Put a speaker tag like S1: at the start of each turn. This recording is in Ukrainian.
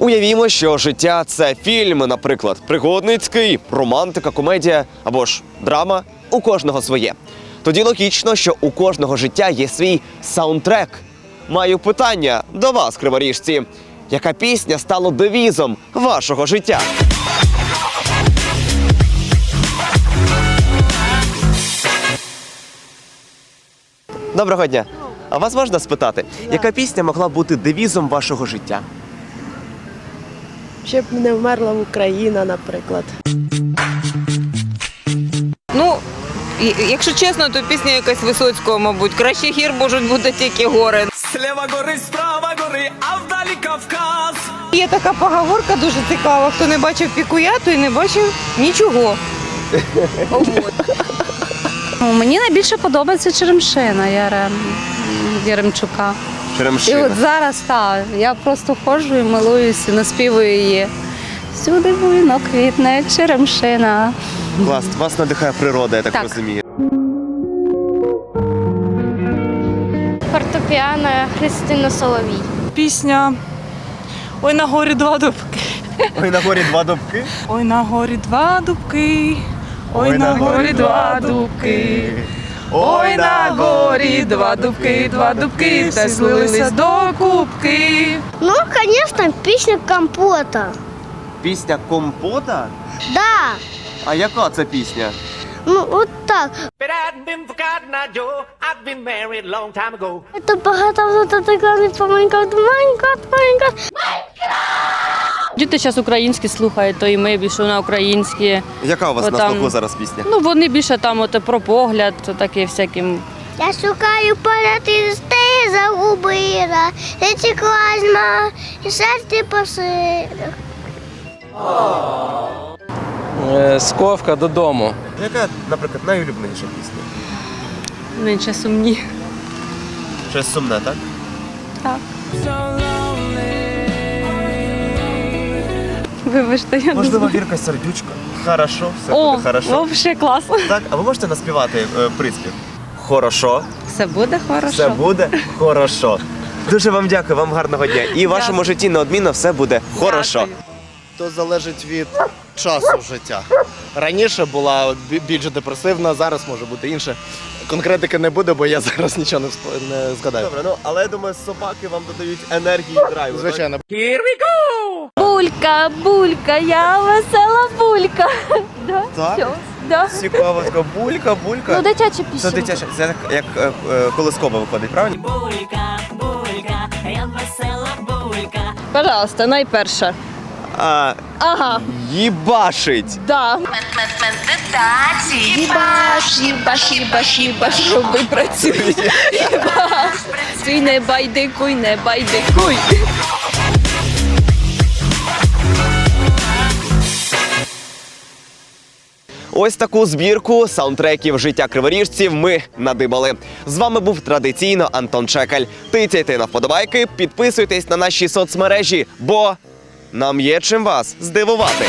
S1: Уявімо, що життя це фільм, наприклад, пригодницький, романтика, комедія або ж драма. У кожного своє. Тоді логічно, що у кожного життя є свій саундтрек. Маю питання до вас, криворіжці. Яка пісня стала девізом вашого життя? Доброго дня. А вас можна спитати, яка пісня могла бути девізом вашого життя?
S2: Щоб не вмерла Україна, наприклад.
S3: Ну, якщо чесно, то пісня якась Висоцького, мабуть. Краще гір можуть бути тільки гори.
S4: Слева гори, справа гори, а вдалі Кавказ.
S3: Є така поговорка дуже цікава. Хто не бачив пікуя, той не бачив нічого.
S5: Мені найбільше подобається Черемшина Ярем, Яремчука. І от зараз так, я просто ходжу і милуюсь і наспівую її. Всюди буйно квітне Черемшина.
S1: Клас, вас надихає природа, я так,
S5: Так.
S1: розумію.
S6: Фортепіано Христина Соловій.
S7: Пісня Ой на горі два дубки.
S1: Ой, на горі два дубки.
S7: Ой на горі два дубки. Ой на горі два дубки. Ой на горі два дубки, два дубки, та злилися до кубки.
S6: Ну, звісно, пісня компота.
S1: Пісня компота?
S6: Да.
S1: А яка це пісня?
S6: Ну, от так.
S4: But I'd been forgotten, I Joe. I'd been
S8: Діти зараз українські слухають, то і ми більше на українські.
S1: Яка у вас на слуху зараз пісня?
S8: Ну вони більше там от про погляд, то таке всяким.
S6: Я шукаю поряд і стей загубила. Я тікла зма, і серце посилих.
S9: Сковка додому.
S1: Яка, наприклад, найулюбленіша пісня?
S8: Менше сумні.
S1: Щось сумне, так? так?
S8: Вибачте, я не
S1: Можливо,
S8: знаю.
S1: Вірка Сердючка. Хорошо, все
S8: О,
S1: буде хорошо.
S8: взагалі клас.
S1: Так, а ви можете наспівати е, приспів? Хорошо,
S5: Все буде хорошо.
S1: все буде хорошо. Дуже вам дякую, вам гарного дня. І в вашому житті неодмінно все буде хорошо.
S10: То залежить від часу життя. Раніше була бі- більш депресивна, зараз може бути інше. Конкретики не буде, бо я зараз нічого не, всп- не згадаю.
S1: Добре, ну але я думаю, собаки вам додають енергії і драйву. так?
S10: Звичайно.
S4: Here we go!
S5: Булька, булька, я весела булька. Да?
S1: Так?
S5: Да.
S1: Цікаво, така булька, булька.
S5: Ну, дитяча
S1: Це
S5: пісня.
S1: дитяча, це як, як е, е, колискова виходить, правильно?
S8: Пожалуйста, найперша.
S1: А,
S8: Ага,
S1: їбашить.
S8: да. Їбаш, їбаш, їбаш, їбаш, роби працюй. Їбаш. Цуй не байдикуй, не байдикуй.
S1: Ось таку збірку саундтреків життя криворіжців ми надибали. З вами був традиційно Антон Чекаль. Тицяйте на вподобайки, підписуйтесь на наші соцмережі, бо нам є чим вас здивувати.